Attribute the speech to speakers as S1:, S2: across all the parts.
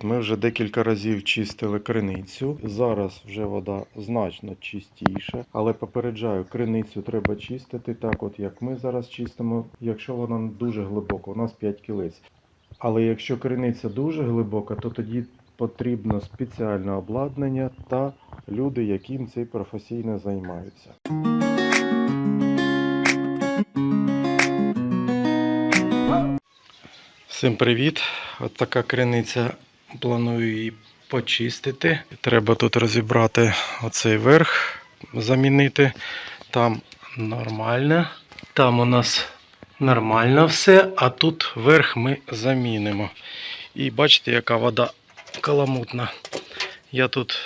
S1: привіт! Ми вже декілька разів чистили криницю. Зараз вже вода значно чистіша, але попереджаю, криницю треба чистити так, от як ми зараз чистимо, якщо вона дуже глибока, у нас 5 кілець. Але якщо криниця дуже глибока, то тоді потрібно спеціальне обладнання та люди, яким цим професійно займаються. Всім привіт! От така криниця. Планую її почистити. Треба тут розібрати оцей верх, замінити. Там нормально. Там у нас нормально все, а тут верх ми замінимо. І бачите, яка вода каламутна. Я тут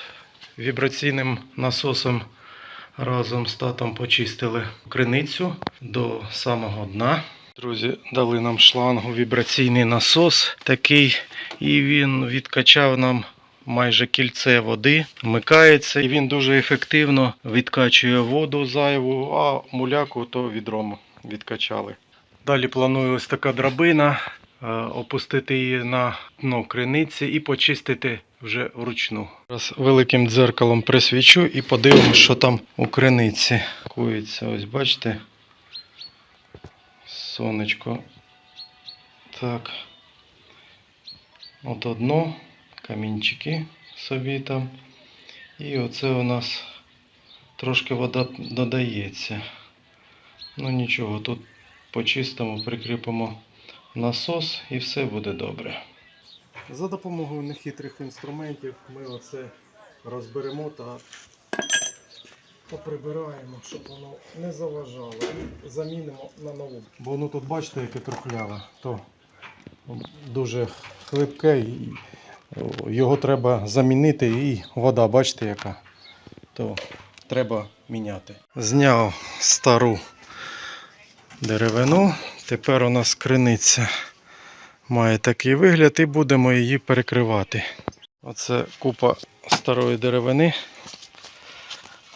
S1: вібраційним насосом разом з татом почистили криницю до самого дна. Друзі, дали нам шлангу вібраційний насос такий, і він відкачав нам майже кільце води, вмикається, і він дуже ефективно відкачує воду зайву, а муляку то відром відкачали. Далі планую ось така драбина, е, опустити її на дно криниці і почистити вже вручну. Зараз великим дзеркалом присвічу і подивимося, що там у криниці. Кується, ось бачите. Сонечко. Так. От одно, камінчики собі там. І оце у нас трошки вода додається. Ну нічого, тут почистимо, прикріпимо насос і все буде добре. За допомогою нехитрих інструментів ми оце розберемо та поприбираємо, щоб воно не заважало. І замінимо на нову. Бо воно тут, бачите, яке трухляве, то дуже хлипке і його треба замінити і вода, бачите, яка. То треба міняти. Зняв стару деревину. Тепер у нас криниця має такий вигляд і будемо її перекривати. Оце купа старої деревини.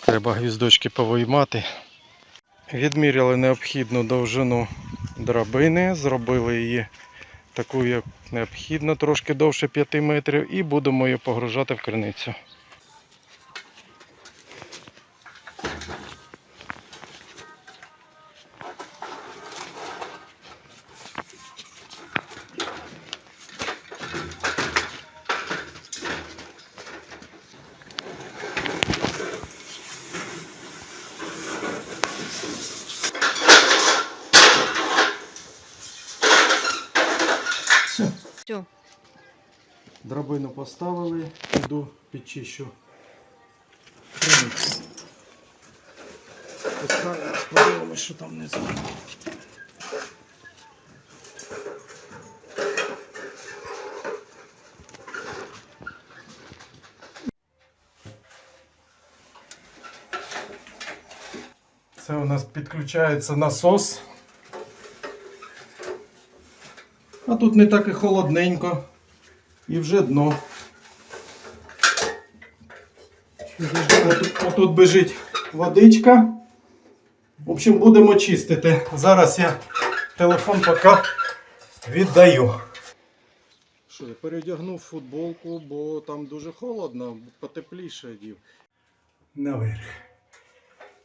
S1: Треба гвіздочки повиймати. Відміряли необхідну довжину драбини, зробили її таку, як необхідно, трошки довше 5 метрів, і будемо її погружати в криницю. Драбину поставили, іду підчищу. Пускаю, подивимось, що там внизу. Це у нас підключається насос. А тут не так і холодненько. І вже дно. Отут, отут бежить водичка. В общем, будемо чистити. Зараз я телефон поки віддаю. Що, я передягнув футболку, бо там дуже холодно, потепліше дів. Наверх.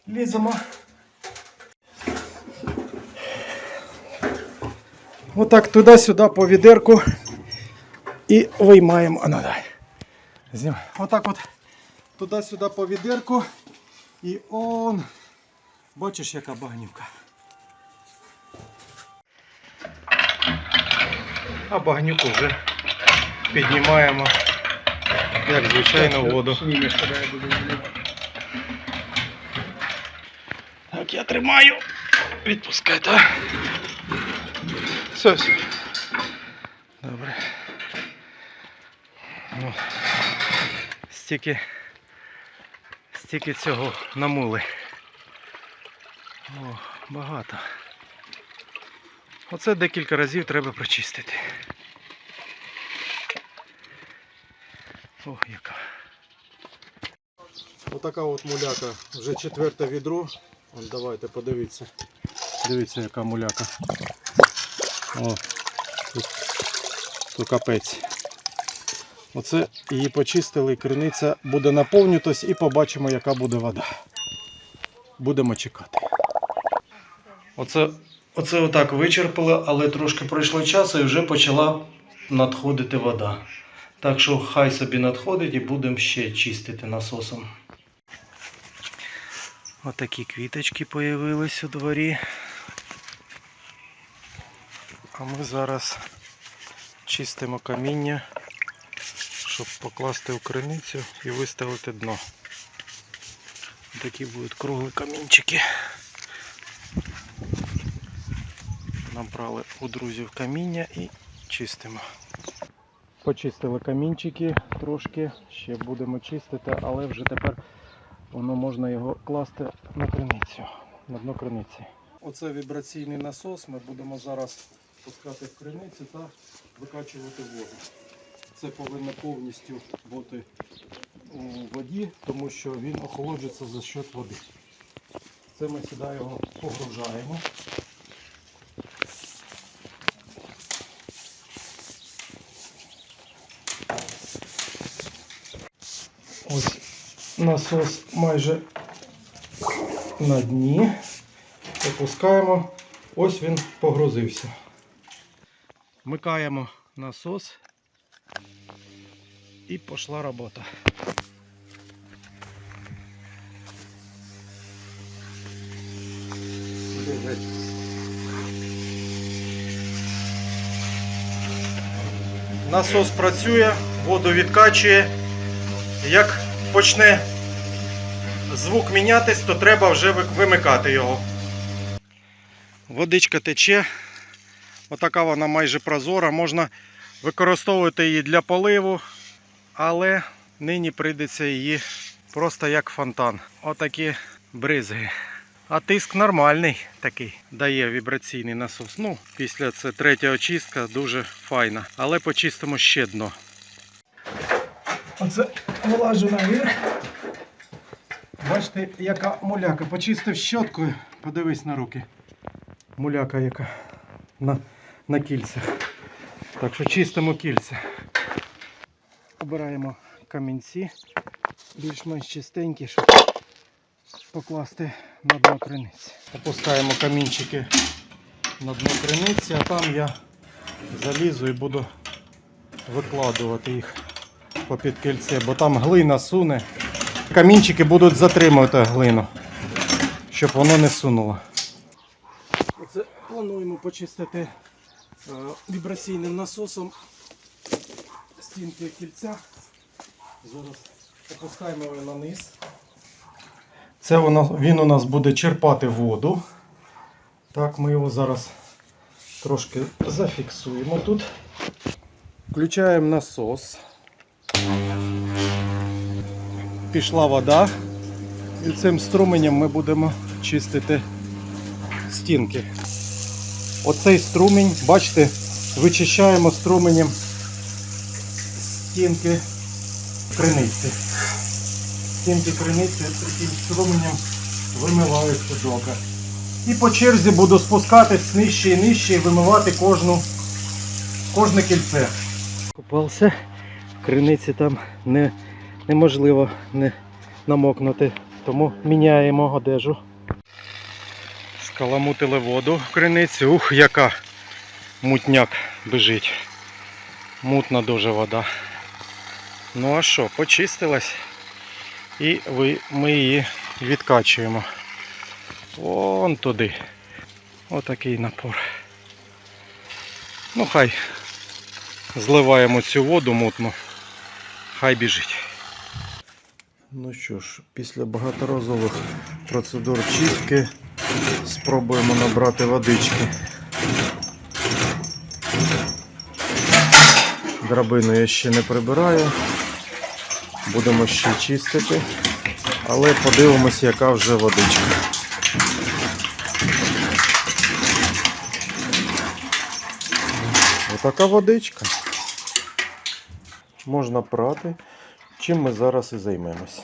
S1: Ліземо. Отак туди-сюди по відерку і виймаємо. А, ну. Отак от туди-сюди по відерку. І он. Бачиш, яка багнівка. А багнюку вже піднімаємо, як звичайно, воду. Так, я тримаю. Відпускай, так. Все, все. Добре. Ну, стільки, стільки цього намули. О, багато. Оце декілька разів треба прочистити. О, яка. Отака от муляка. Вже четверте відро. От давайте подивіться. Дивіться, яка муляка. О, тут, тут капець. Оце її почистили, криниця буде наповнюватись і побачимо, яка буде вода. Будемо чекати. Оце, оце отак вичерпали, але трошки пройшло часу і вже почала надходити вода. Так що хай собі надходить і будемо ще чистити насосом. Отакі квіточки появились у дворі. А ми зараз чистимо каміння, щоб покласти у криницю і виставити дно. Такі будуть круглі камінчики. Набрали у друзів каміння і чистимо. Почистили камінчики трошки, ще будемо чистити, але вже тепер воно можна його класти на криницю, на дно криниці. Оце вібраційний насос. Ми будемо зараз пускати в криницю та викачувати воду. Це повинно повністю бути у воді, тому що він охолоджується за счет води. Це ми сюди його погружаємо. Ось насос майже на дні. Опускаємо. Ось він погрузився. Вмикаємо насос і пішла робота. Насос працює, воду відкачує. Як почне звук мінятись, то треба вже вимикати його. Водичка тече. Отака вона майже прозора. Можна використовувати її для поливу, але нині прийдеться її просто як фонтан. Отакі бризги. А тиск нормальний такий, дає вібраційний насос. Ну, після це третя очистка дуже файна. Але почистимо ще дно. Оце вилажу наверх. Бачите, яка муляка. Почистив щоткою. Подивись на руки. Муляка яка на, на кільцях. Так що чистимо кільця. Обираємо камінці більш-менш чистенькі, щоб покласти на дно криниці. Опускаємо камінчики на дно криниці, а там я залізу і буду викладувати їх попід кільце, бо там глина суне. Камінчики будуть затримувати глину, щоб воно не сунуло. Оце плануємо почистити е, вібраційним насосом стінки кільця. Зараз опускаємо його на низ. Це він у нас буде черпати воду. Так, ми його зараз трошки зафіксуємо тут. Включаємо насос. Пішла вода. І цим струменем ми будемо чистити стінки. Оцей струмінь, бачите, вичищаємо струменем стінки криниці. Стінки криниці таким струменем вимиваються добре. І по черзі буду спускатись нижче і нижче і вимивати кожну, кожне кільце. Купався, в криниці там не, неможливо не намокнути, тому міняємо одежу. Скаламутили воду в криниці. Ух, яка мутняк бежить. Мутна дуже вода. Ну а що, почистилась. І ми її відкачуємо. Вон туди. Отакий напор. Ну хай зливаємо цю воду мутну. Хай біжить. Ну що ж, після багаторазових процедур чистки спробуємо набрати водички. Драбину я ще не прибираю. Будемо ще чистити. Але подивимось, яка вже водичка. Отака водичка. Можна прати, чим ми зараз і займемось.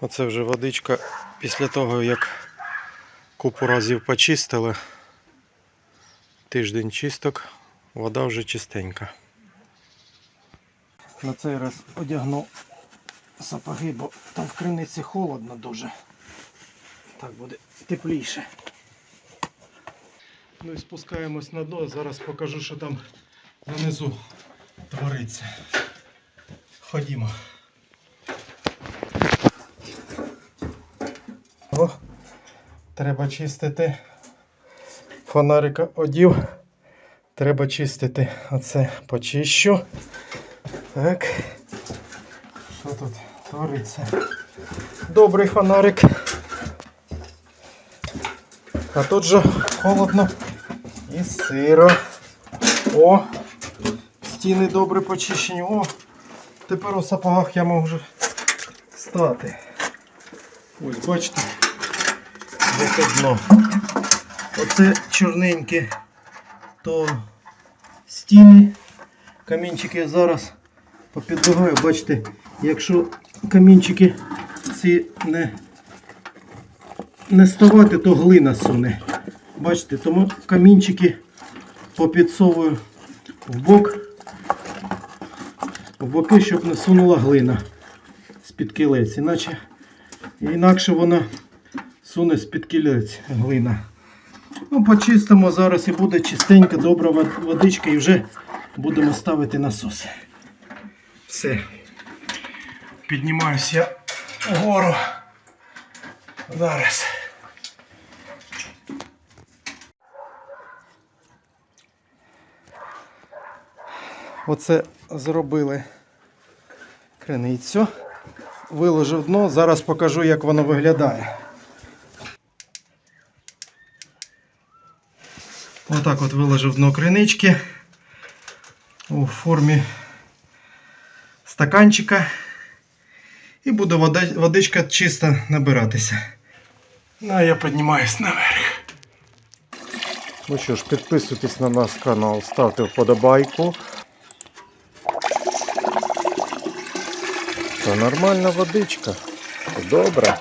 S1: Оце вже водичка після того, як купу разів почистили. Тиждень чисток, вода вже чистенька. На цей раз одягну сапоги, бо там в криниці холодно дуже. Так буде тепліше. Ну і спускаємось на дно. Зараз покажу, що там внизу твориться. Ходімо. О, треба чистити. Фонарика одів. Треба чистити. Оце почищу. Так. Що тут твориться? Добрий фонарик. А тут же холодно і сиро. О! Стіни добре почищені. О! Тепер у сапогах я можу стати. Ось бачите, яке дно. Оце чорненьке, то стіни. Камінчики зараз попідбиваю. Бачите, якщо камінчики ці не, не ставати, то глина суне. Бачите, тому камінчики попідсовую в бок, в боки, щоб не сунула глина з-під кілець. Іначе, інакше вона суне з-під кілець глина. Ну, почистимо зараз і буде чистенька, добра водичка і вже будемо ставити насос. Все. Піднімаюся вгору. Зараз. Оце зробили криницю. Виложив дно, зараз покажу, як воно виглядає. Отак от виложив дно кринички у формі стаканчика. І буде водичка чисто набиратися. Ну, а я піднімаюсь наверх. Ну що ж, підписуйтесь на наш канал, ставте вподобайку. Це нормальна водичка. Добре.